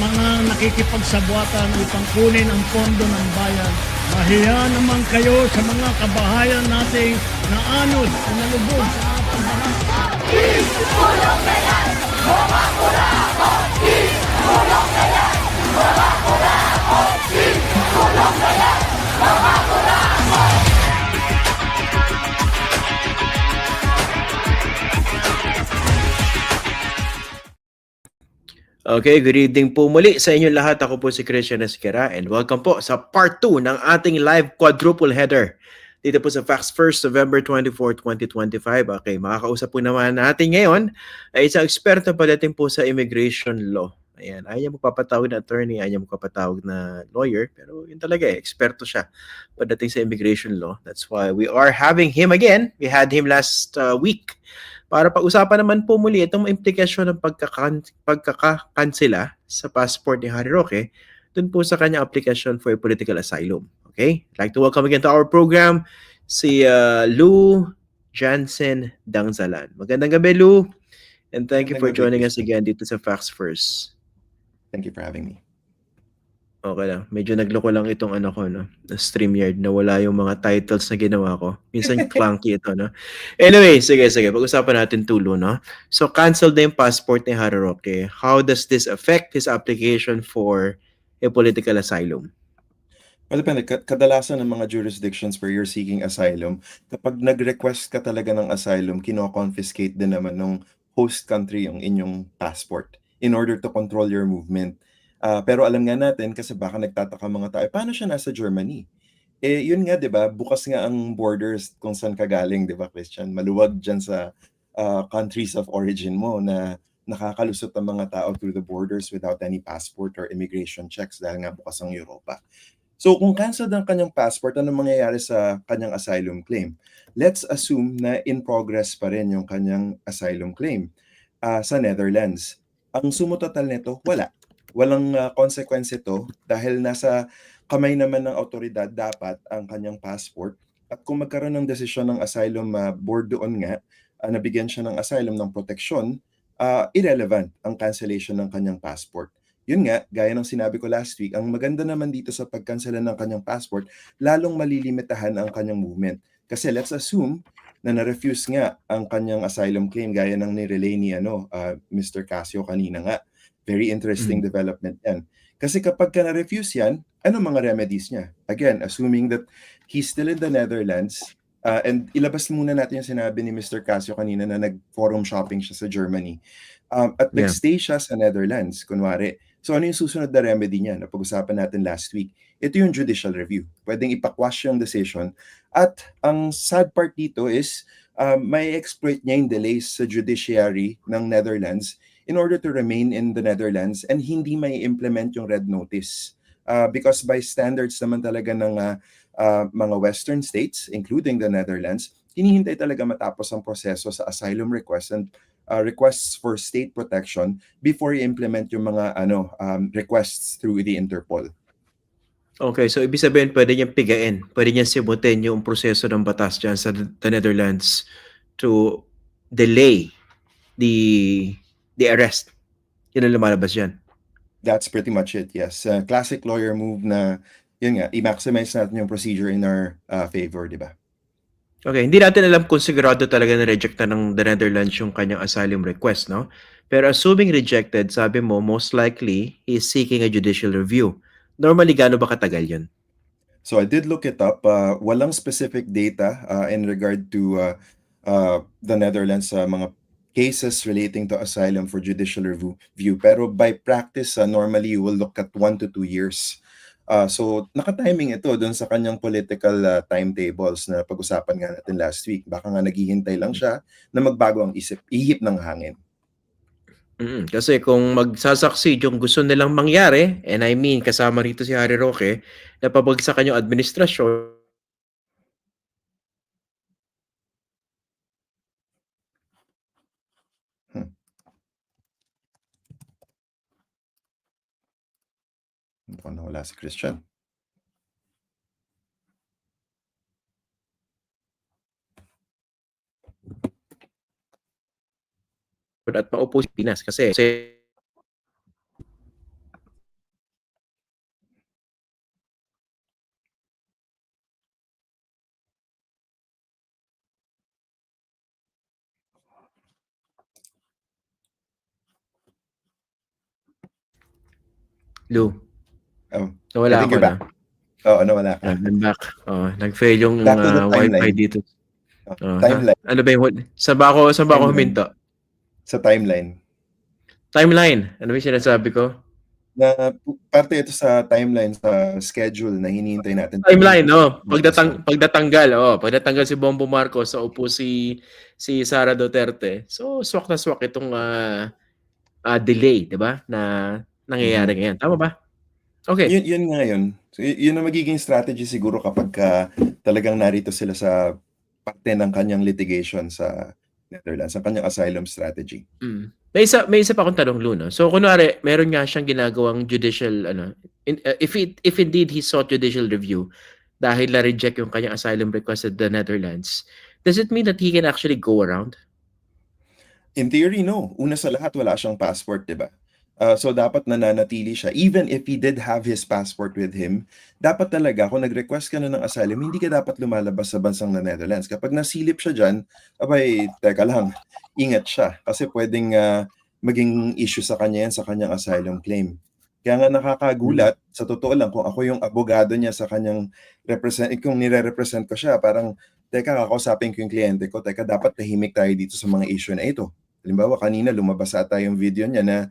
mga nakikipagsabwatan upang kunin ang pondo ng bayan. Mahiya naman kayo sa mga kabahayan nating naanod o nalubog sa ating bahay. Okay, good evening po muli sa inyo lahat. Ako po si Christian Esquera and welcome po sa part 2 ng ating live quadruple header dito po sa Facts First, November 24, 2025. Okay, makakausap po naman natin ngayon ay isang eksperto pagdating po sa immigration law. Ayan, ayaw magpapatawag na attorney, ayaw magpapatawag na lawyer, pero yun talaga eh, eksperto siya pagdating sa immigration law. That's why we are having him again. We had him last uh, week para pag-usapan naman po muli itong implikasyon ng pagkakan pagkakakansela sa passport ni Harry Roque dun po sa kanyang application for political asylum. Okay? I'd like to welcome again to our program si uh, Lou Jansen Dangzalan. Magandang gabi, Lou. And thank you for Magandang gabi, joining us again dito sa Facts First. Thank you for having me. Okay lang. Medyo nagloko lang itong ano ko, no? Na StreamYard na wala yung mga titles na ginawa ko. Minsan clunky ito, no? Anyway, sige, sige. Pag-usapan natin tulo, no? So, cancel na yung passport ni Harry Roque. How does this affect his application for a political asylum? Well, depende. Ka- Kadalasan ng mga jurisdictions where you're seeking asylum, kapag nag-request ka talaga ng asylum, kino-confiscate din naman ng host country yung inyong passport in order to control your movement. Ah, pero alam nga natin, kasi baka nagtataka mga tao, "Eh, paano siya nasa Germany? Eh, yun nga, di ba? Bukas nga ang borders kung saan ka galing, di ba, Christian? Maluwag dyan sa ah, countries of origin mo na nakakalusot ang mga tao through the borders without any passport or immigration checks dahil nga bukas ang Europa. So kung canceled ang kanyang passport, ano mangyayari sa kanyang asylum claim? Let's assume na in progress pa rin yung kanyang asylum claim ah, sa Netherlands. Ang sumutotal nito, wala. Walang ah, consequence ito dahil nasa kamay naman ng autoridad dapat ang kanyang passport. At kung magkaroon ng desisyon ng asylum ah, board doon nga, ah, nabigyan siya ng asylum ng proteksyon, ah, irrelevant ang cancellation ng kanyang passport. Yun nga, gaya ng sinabi ko last week, ang maganda naman dito sa pagkansela ng kanyang passport, lalong malilimitahan ang kanyang movement. Kasi let's assume na na-refuse nga ang kanyang asylum claim gaya ng nirelay ni ano, ah, Mr. Casio kanina nga. Very interesting development yan. Kasi kapag ka na-refuse yan, ano mga remedies niya? Again, assuming that he's still in the Netherlands, ah, and ilabas muna natin yung sinabi ni Mr. Casio kanina na nag-forum shopping siya sa Germany. Um, at Yeah. nag-stay siya sa Netherlands, kunwari. So ano yung susunod na remedy niya na pag-usapan natin last week? Ito yung judicial review. Pwedeng ipakwash yung decision. At ang sad part dito is um, may exploit niya yung delays sa judiciary ng Netherlands in order to remain in the Netherlands and hindi may implement yung red notice. Uh, because by standards naman talaga ng uh, uh, mga western states, including the Netherlands, hinihintay talaga matapos ang proseso sa asylum request and uh, requests for state protection before i-implement yung mga ano um, requests through the Interpol. Okay, so ibig sabihin pwede niyang pigain, pwede niyang simutin yung proseso ng batas dyan sa the Netherlands to delay the the arrest. Yun ang lumalabas dyan. That's pretty much it, yes. Uh, classic lawyer move na, yun nga, i-maximize natin yung procedure in our uh, favor, di ba? Okay, hindi natin alam kung sigurado talaga na reject na ng the Netherlands yung kanyang asylum request, no? Pero assuming rejected, sabi mo, most likely, he is seeking a judicial review. Normally, gaano ba katagal yun? So I did look it up. Uh, walang specific data uh, in regard to uh, uh, the Netherlands sa mga cases relating to asylum for judicial review. View. Pero by practice, uh, normally you will look at one to two years. Uh, so nakatiming ito doon sa kanyang political uh, timetables na pag-usapan nga natin last week. Baka nga naghihintay lang siya na magbago ang isip, ihip ng hangin. Mm, kasi kung magsasucceed yung gusto nilang mangyari, and I mean, kasama rito si Harry Roque, na pabagsakan yung administrasyon, kung nawala si Christian. at maupo si Pinas kasi, kasi Lou. Oh, Nawala I think ako you're na. Oo, nawala ka. Ah, I'm back. Oh, nag-fail yung Back ah, wifi dito. Oh, Oh, ha? timeline. Ano ba yung sa ba ako sa ba ako huminto? Sa timeline. Timeline. Ano ba yung sinasabi ko? Na parte ito sa timeline sa schedule na hinihintay natin. Timeline, no. Pagdatang pagdatanggal, oh, pagdatanggal si Bongbong Marcos sa upo si si Sara Duterte. So, swak na swak itong ah, ah, delay, 'di ba? Na nangyayari ngayon. Tama ba? Okay. Yun, yun nga yun. So, y- yun ang magiging strategy siguro kapag ka talagang narito sila sa parte ng kanyang litigation sa Netherlands, ang kanyang asylum strategy. Mm. May isa may isa pa akong tanong Lu, no? So kunwari, meron nga siyang ginagawang judicial ano, in- uh, if it, if indeed he sought judicial review dahil na-reject yung kanyang asylum request at the Netherlands, does it mean that he can actually go around? In theory, no. Una sa lahat, wala siyang passport, di ba? Uh, so, dapat nananatili siya. Even if he did have his passport with him, dapat talaga, kung nag-request ka na ng asylum, hindi ka dapat lumalabas sa bansang na Netherlands. Kapag nasilip siya dyan, abay, teka lang, ingat siya. Kasi pwedeng ah, maging issue sa kanya yan sa kanyang asylum claim. Kaya nga nakakagulat, sa totoo lang, kung ako yung abogado niya sa kanyang represent, kung nire-represent ko siya, parang, teka, kakausapin ko yung kliyente ko, teka, dapat tahimik tayo dito sa mga issue na ito. Halimbawa, kanina lumabas ata yung video niya na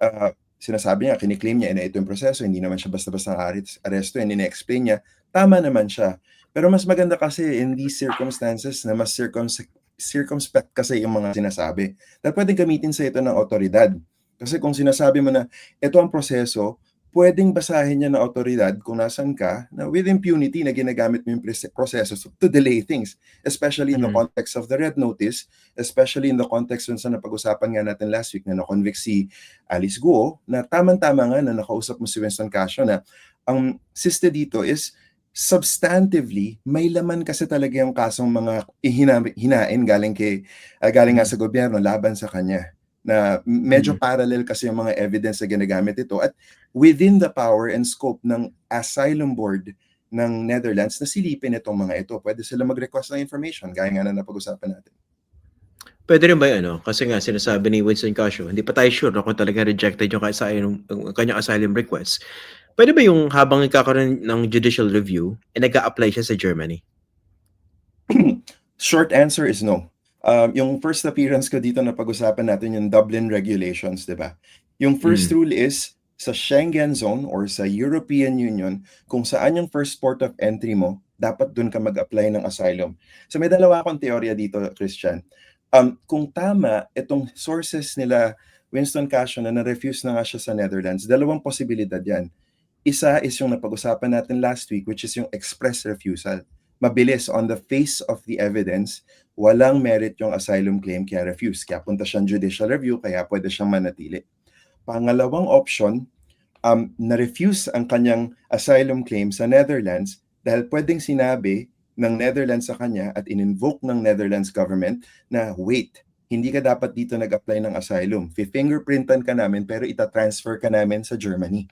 ah, sinasabi niya, kiniklaim niya na ito yung proseso, hindi naman siya basta-basta aresto, and ina-explain niya, tama naman siya. Pero mas maganda kasi in these circumstances na mas circums- circumspect kasi yung mga sinasabi. Dahil pwedeng gamitin sa ito ng otoridad. Kasi kung sinasabi mo na ito ang proseso, pwedeng basahin niya ng otoridad kung nasan ka na with impunity na ginagamit mo yung proseso to delay things. Especially in the Mhm. context of the red notice, especially in the context dun sa napag-usapan nga natin last week na na-convict si Alice Guo, na tamang-tama nga na nakausap mo si Winston Casio na ang siste dito is substantively may laman kasi talaga yung kasong mga ihina- hinain galing kay ah, galing nga sa gobyerno laban sa kanya na medyo Mhm. parallel kasi yung mga evidence na ginagamit ito at within the power and scope ng asylum board ng Netherlands na silipin itong mga ito. Pwede sila mag-request ng information gaya nga na napag-usapan natin. Pwede rin ba yun, ano? Kasi nga, sinasabi ni Winston Casio, hindi pa tayo sure no, kung talaga rejected yung, asylum, yung kanyang asylum request. Pwede ba yung habang nagkakaroon ng judicial review, eh, nag apply siya sa Germany? Short answer is no. Um, yung first appearance ko dito na pag-usapan natin yung Dublin regulations, di ba? Yung first rule is sa Schengen zone or sa European Union, kung saan yung first port of entry mo, dapat dun ka mag-apply ng asylum. So may dalawa akong teorya dito, Christian. Um, kung tama, itong sources nila Winston Casio na na-refuse na nga siya sa Netherlands, dalawang posibilidad yan. Isa is yung napag-usapan natin last week, which is yung express refusal. Mabilis on the face of the evidence, walang merit yung asylum claim kaya refuse. Kaya punta siyang judicial review, kaya pwede siyang manatili. Pangalawang option, um, na-refuse ang kanyang asylum claim sa Netherlands dahil pwedeng sinabi ng Netherlands sa kanya at in-invoke ng Netherlands government na wait, hindi ka dapat dito nag-apply ng asylum. Fi-fingerprintan ka namin pero ita-transfer ka namin sa Germany.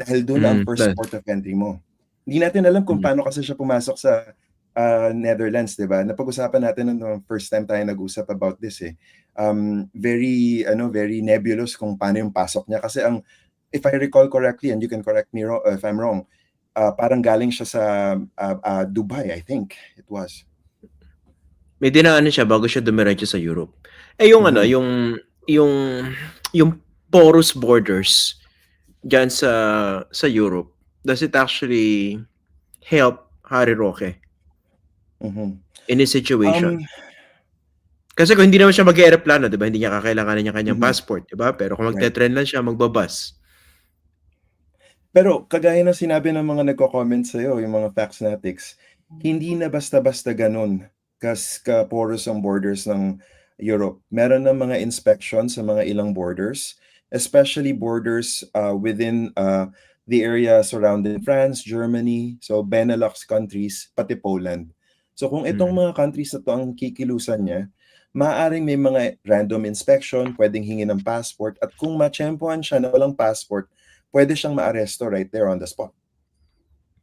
Dahil doon ang Mm, first dahil- port of entry mo. Hindi natin alam kung Mm. paano kasi siya pumasok sa ah, Netherlands, 'di ba? Napag-usapan natin nung first time tayo nag-usap about this eh. Um, very ano, very nebulous kung paano yung pasok niya kasi ang if I recall correctly and you can correct me wrong, if I'm wrong, ah, parang galing siya sa ah, ah, Dubai, I think it was. May dinaanan siya bago siya dumiretso sa Europe. Eh yung ano, Mhm. yung yung yung porous borders diyan sa sa Europe, does it actually help Harry Roque Mhm. in his situation? Um, Kasi kung hindi naman siya mag-aeroplano, 'di ba? Hindi niya kakailanganin niya kanyang Mhm. passport, 'di ba? Pero kung magte-trend lang siya, magbabas. Pero kagaya ng sinabi ng mga nagko-comment sa'yo, yung mga Faxnatics, hindi na basta-basta ganun kas ka porous ang borders ng Europe. Meron na mga inspection sa mga ilang borders, especially borders uh, within uh, the area surrounding France, Germany, so Benelux countries, pati Poland. So kung itong Mm. mga countries na to ang kikilusan niya, maaaring may mga random inspection, pwedeng hingi ng passport, at kung matsyempohan siya na walang passport, pwede siyang maaresto right there on the spot.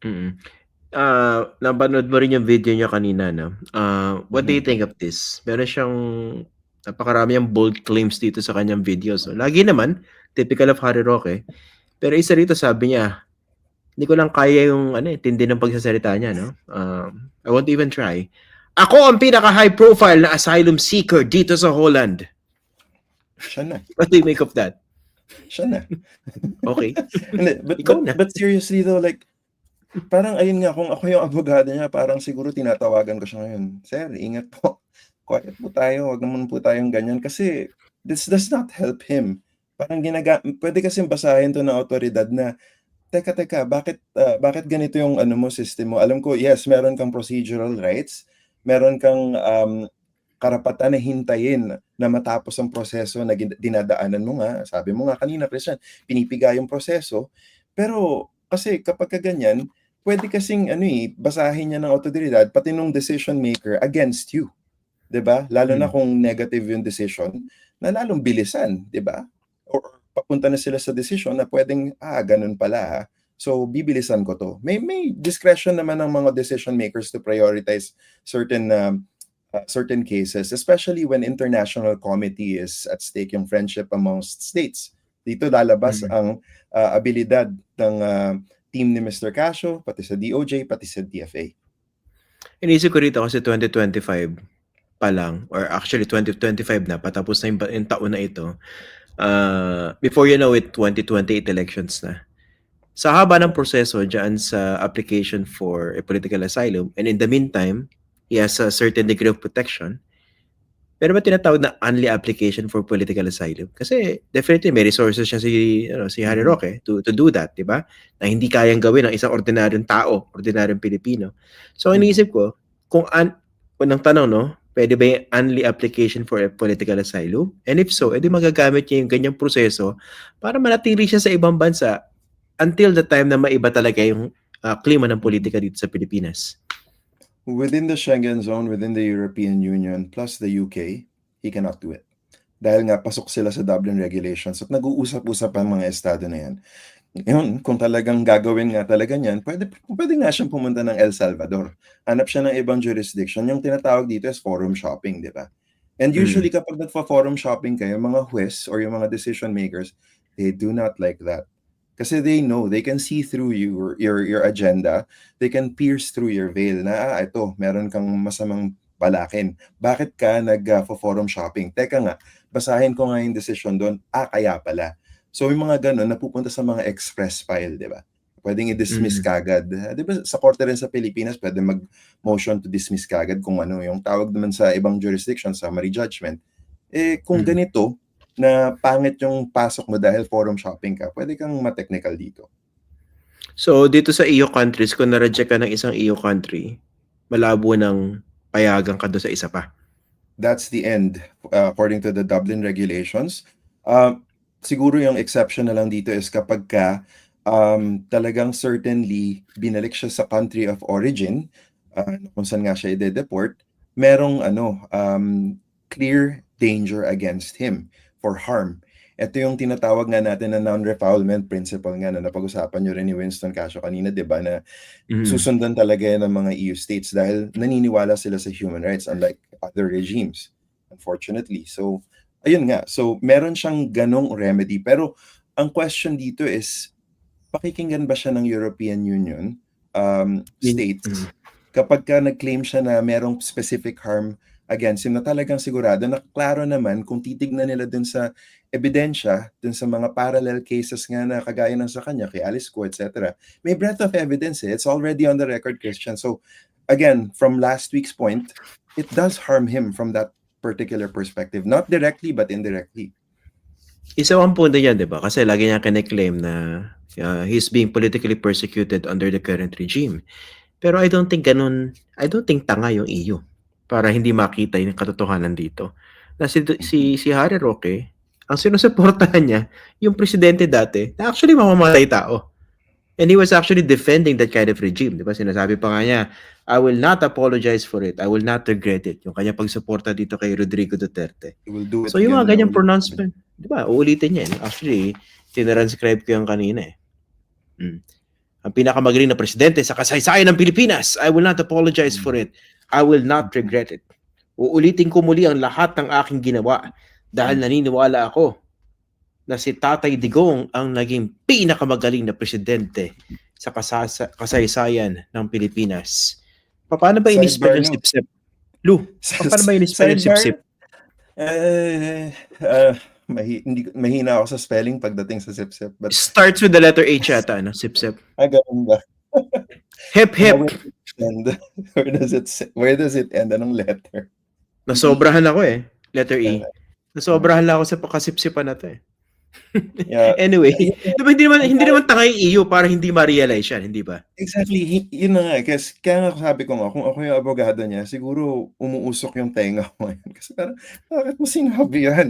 Mm. Ah, napanood mo rin yung video niya kanina, no? Ah, what do you Mhm. think of this? Meron siyang napakarami ang bold claims dito sa kanyang videos. No? Lagi naman, typical of Harry Roque. Pero isa rito sabi niya, hindi ko lang kaya yung ano, eh, tindi ng pagsasalita niya, no? Um, I won't even try. Ako ang pinaka-high profile na asylum seeker dito sa Holland. Siya na. What do you make of that? Siya na. Okay. Hindi, but, Ikaw but, na. but seriously though, like, parang ayun nga, kung ako yung abogado niya, parang siguro tinatawagan ko siya ngayon. Sir, ingat po. Quiet po tayo. Huwag naman po tayong ganyan. Kasi this does not help him. Parang ginaga pwede kasi basahin to ng otoridad na teka teka bakit ah, bakit ganito yung ano mo system mo? Alam ko yes meron kang procedural rights. Meron kang um, karapatan na hintayin na matapos ang proseso na dinadaanan mo nga. Sabi mo nga kanina Christian pinipiga yung proseso. Pero kasi kapag ka ganyan pwede kasing ano eh basahin niya ng otoridad pati nung decision maker against you. 'di ba? Lalo na Mm. kung negative yung decision na lalong bilisan 'di ba? Or papunta na sila sa decision na pwedeng ah ganun pala ha. So bibilisan ko to. May may discretion naman ng mga decision makers to prioritize certain um, uh, certain cases especially when international committee is at stake yung friendship amongst states. Dito lalabas Mhm. ang uh, abilidad ng uh, team ni Mr. Casio pati sa DOJ pati sa DFA. Inisip ko rito kasi 2025 pa lang, or actually 2025 na, patapos na yung, yung taon na ito. Uh, before you know it, 2028 elections na. Sa haba ng proseso dyan sa application for a political asylum, and in the meantime, he has a certain degree of protection, pero ba tinatawag na only application for political asylum? Kasi definitely may resources siya si, ano, si Harry Roque to, to do that, di ba? Na hindi kayang gawin ng isang ordinaryong tao, ordinaryong Pilipino. So, iniisip ko, kung an unang tanong, no, pwede ba yung only application for a political asylum? And if so, edi magagamit niya yung ganyang proseso para manatili siya sa ibang bansa until the time na maiba talaga yung ah, klima ng politika dito sa Pilipinas. Within the Schengen zone, within the European Union, plus the UK, he cannot do it. Dahil nga pasok sila sa Dublin regulations at nag-uusap-usap ang mga estado na yan. Ngayon, kung talagang gagawin nga talaga niyan, pwede, pwede nga siyang pumunta ng El Salvador. Hanap siya ng ibang jurisdiction. Yung tinatawag dito is forum shopping, di ba? And usually kapag nagfa-forum shopping kayo, mga huwes or yung mga decision makers, they do not like that. Kasi they know, they can see through you, or your, your agenda, they can pierce through your veil na, ah, ito, meron kang masamang balakin. Bakit ka nag-forum shopping? Teka nga, basahin ko nga yung decision doon. Ah, kaya pala. So, yung mga ganun, napupunta sa mga express file, di ba? Pwedeng i-dismiss Mm. kagad. Di ba, sa korte rin sa Pilipinas, pwede mag-motion to dismiss kagad kung ano, yung tawag naman sa ibang jurisdiction, summary judgment. Eh, kung Mm. ganito, na pangit yung pasok mo dahil forum shopping ka, pwede kang ma-technical dito. So, dito sa EU countries, kung na-reject ka ng isang EU country, malabo ng payagan ka doon sa isa pa. that's the end uh, according to the Dublin regulations. Uh, siguro yung exception na lang dito is kapag ka um, talagang certainly binalik siya sa country of origin, uh, kung saan nga siya i-deport, merong ano, um, clear danger against him for harm. Ito yung tinatawag nga natin na non-refoulement principle nga na napag-usapan nyo rin ni Winston Casio kanina, di ba, na Mhm. susundan talaga yan ng mga EU states dahil naniniwala sila sa human rights unlike other regimes unfortunately so ayun nga so meron siyang ganong remedy pero ang question dito is pakikinggan ba siya ng European Union um, Min- states Mhm. kapag ka nag-claim siya na merong specific harm against him na talagang sigurado na klaro naman kung titignan nila dun sa ebidensya dun sa mga parallel cases nga na kagaya ng sa kanya kay Alice Go etc may breadth of evidence eh. it's already on the record Christian so again from last week's point it does harm him from that particular perspective not directly but indirectly Isa ang punto niyan, di ba? Kasi lagi niya kine-claim na uh, he's being politically persecuted under the current regime. Pero I don't think ganun, I don't think tanga yung EU para hindi makita yung katotohanan dito. Na si, si, si Harry Roque, ang sinusuportahan niya, yung presidente dati, na actually mamamatay tao. And he was actually defending that kind of regime. Di ba? Sinasabi pa nga niya, I will not apologize for it. I will not regret it. Yung kanya pagsuporta dito kay Rodrigo Duterte. he will do it So yung mga ganyang pronouncement, di ba, uulitin niya. eh. Actually, tinranscribe ko yung kanina eh. Mm. Ang pinakamagaling na presidente sa kasaysayan ng Pilipinas, I will not apologize for it. I will not regret it. Uulitin ko muli ang lahat ng aking ginawa dahil naniniwala ako na si Tatay Digong ang naging pinakamagaling na presidente sa kasasa- kasaysayan ng Pilipinas. Pa- Paano ba in-spell yung sip-sip? Lu, pa- paano ba in-spell yung sip-sip? Eh, ah, mahi- hindi, mahina ako sa spelling pagdating sa sip-sip. But, Starts with the letter H yata, no? Sip-sip. ah, ganun ba? Hip, hip. And where does it where does it end? Anong letter? Nasobrahan ako eh. Letter E. Nasobrahan lang ako sa pakasipsipan na to eh. Yeah. Anyway, di ba hindi naman, hindi naman tanga yung EU para hindi ma-realize yan, hindi ba? Exactly. Yun na nga. Kasi kaya nga sabi ko nga, kung ako yung abogado niya, siguro umuusok yung tenga ko ngayon. Kasi parang, bakit mo sinabi yan?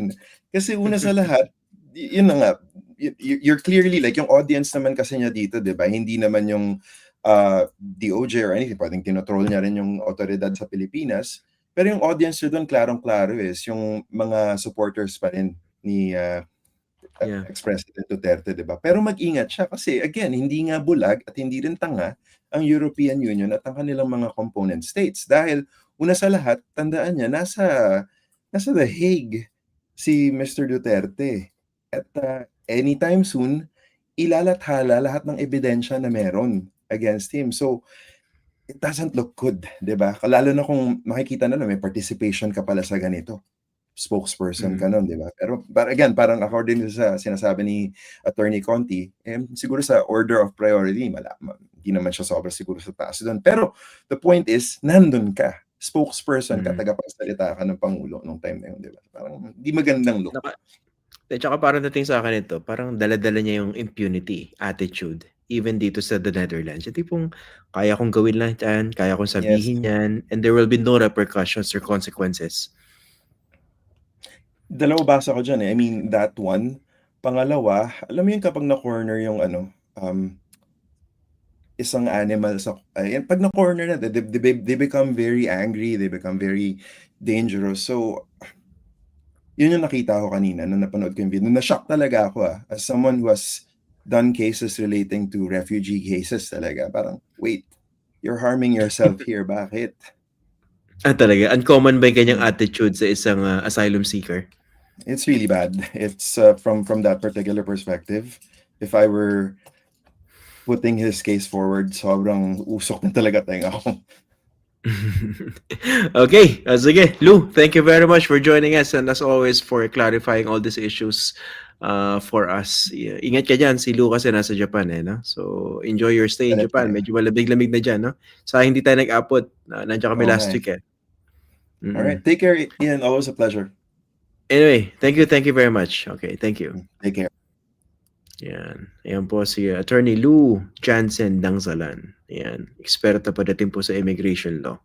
Kasi una sa lahat, yun na nga, you're clearly, like yung audience naman kasi niya dito, di ba? Hindi naman yung uh, DOJ or anything. Pwedeng tinotroll niya rin yung otoridad sa Pilipinas. Pero yung audience doon, klarong-klaro is yung mga supporters pa rin ni uh, Yeah. ex-President Duterte, di ba? Pero mag-ingat siya kasi, again, hindi nga bulag at hindi rin tanga ang European Union at ang kanilang mga component states. Dahil, una sa lahat, tandaan niya, nasa, nasa The Hague si Mr. Duterte. At uh, anytime soon, ilalathala lahat ng ebidensya na meron against him. So, it doesn't look good, di ba? Lalo na kung makikita na lang, may participation ka pala sa ganito spokesperson ka nun, di ba? Pero, but again, parang according sa sinasabi ni Attorney Conti, eh, siguro sa order of priority, mala, ma- hindi naman siya sobra siguro sa taas doon. Pero, the point is, nandun ka. Spokesperson ka, Mm. tagapagsalita ka ng Pangulo nung time na yun, di ba? Parang, hindi magandang look. Naka, at saka parang dating sa akin ito, parang daladala niya yung impunity attitude even dito sa the Netherlands. Yung tipong kaya kong gawin lang yan, kaya kong sabihin yan, and there will be no repercussions or consequences. Dalawa basa ko dyan eh. I mean, that one. Pangalawa, alam mo yun kapag na-corner yung ano, um, isang animal sa ay, pag na-corner na, they, they, they become very angry, they become very dangerous. So, yun yung nakita ko kanina nung napanood ko yung video. Na-shock talaga ako ah, as someone who has done cases relating to refugee cases talaga. Parang, wait, you're harming yourself here. Bakit? Ah, talaga? Uncommon ba yung ganyang attitude sa isang ah, asylum seeker? It's really bad. It's uh, from from that particular perspective. If I were putting his case forward, sobrang usok na talaga tenga ko. okay, ah, sige. Lou, thank you very much for joining us and as always for clarifying all these issues uh, for us. Yeah, Ingat ka dyan, si Lou kasi nasa Japan eh, no? So, enjoy your stay in Japan. Medyo malamig-lamig na dyan, no? Sa hindi tayo nag-upload, uh, nandiyan kami Oo last eh. week eh. Mm. All right, take care, Ian. Always a pleasure. Anyway, thank you, thank you very much. Okay, thank you. Take care. Yan. Ayan po si Attorney Lou Jansen Dangsalan. Ayan. Eksperto pagdating po sa immigration law.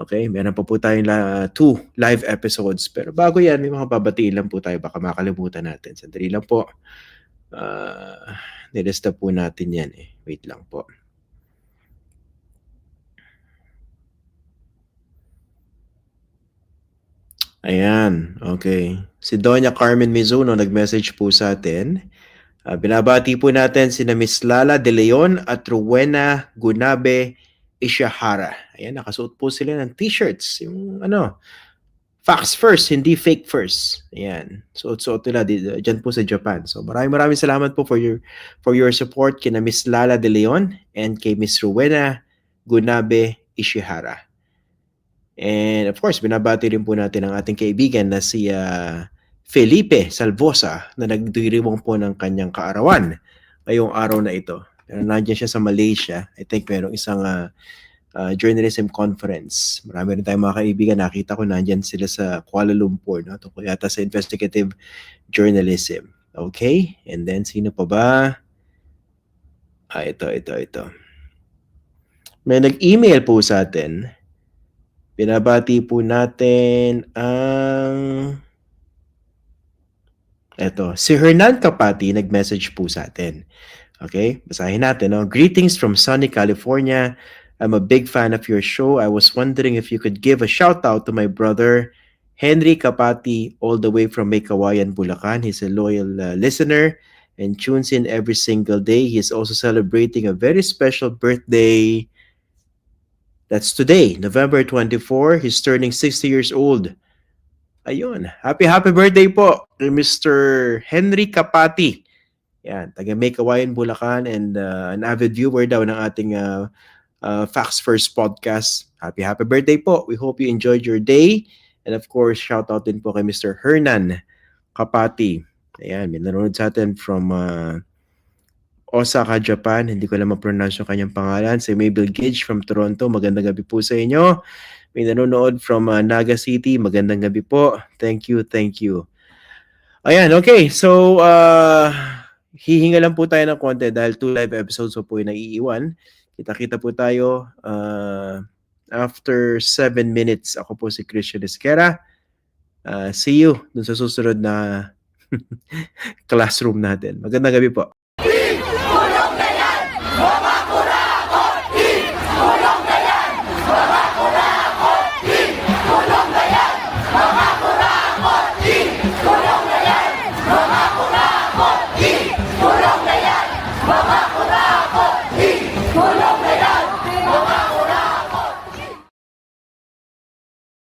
Okay, meron pa po tayong la, two live episodes. Pero bago yan, may mga babatiin lang po tayo. Baka makalimutan natin. Sandali lang po. Uh, nilista po natin yan eh. Wait lang po. Ayan, okay. Si Doña Carmen Mizuno nag-message po sa atin. Ah, binabati po natin sina Miss Lala De Leon at Rowena Gunabe Ishihara. Ayan, nakasuot po sila ng t-shirts. Yung ano, facts first, hindi fake first. Ayan. Suot-suot nila di- dyan po sa Japan. So maraming maraming salamat po for your for your support kina Miss Lala De Leon and kay Miss Rowena Gunabe Ishihara. And of course, binabati rin po natin ang ating kaibigan na si ah, Felipe Salvosa na nagdiriwang po ng kanyang kaarawan ngayong araw na ito. Pero nandiyan siya sa Malaysia. I think merong isang ah, ah, journalism conference. Marami rin tayong mga kaibigan. Nakita ko nandiyan sila sa Kuala Lumpur. No? Tungkol yata sa investigative journalism. Okay? And then, sino pa ba? Ah, ito, ito, ito. May nag-email po sa atin. Binabati po natin ang... Eto, si Hernan Kapati nag-message po sa atin. Okay, basahin natin. No? Greetings from sunny California. I'm a big fan of your show. I was wondering if you could give a shout out to my brother, Henry Kapati, all the way from Maykawayan, Bulacan. He's a loyal uh, listener and tunes in every single day. He's also celebrating a very special birthday. That's today, November 24. He's turning 60 years old. Ayun. Happy, happy birthday po kay Mr. Henry Kapati. Yan, taga May Kawayan, Bulacan and uh, an avid viewer daw ng ating uh, uh, Facts First podcast. Happy, happy birthday po. We hope you enjoyed your day. And of course, shout out din po kay Mr. Hernan Kapati. Ayan, may nanonood sa atin from uh, Osaka, Japan. Hindi ko lang ma-pronounce yung kanyang pangalan. Si Mabel Gage from Toronto. Magandang gabi po sa inyo. May nanonood from uh, Naga City. Magandang gabi po. Thank you, thank you. Ayan, okay. So, uh, hihinga lang po tayo ng konti dahil two live episodes po po yung naiiwan. Kita-kita po tayo uh, after 7 minutes. Ako po si Christian Esquera. Uh, see you dun sa susunod na classroom natin. Magandang gabi po.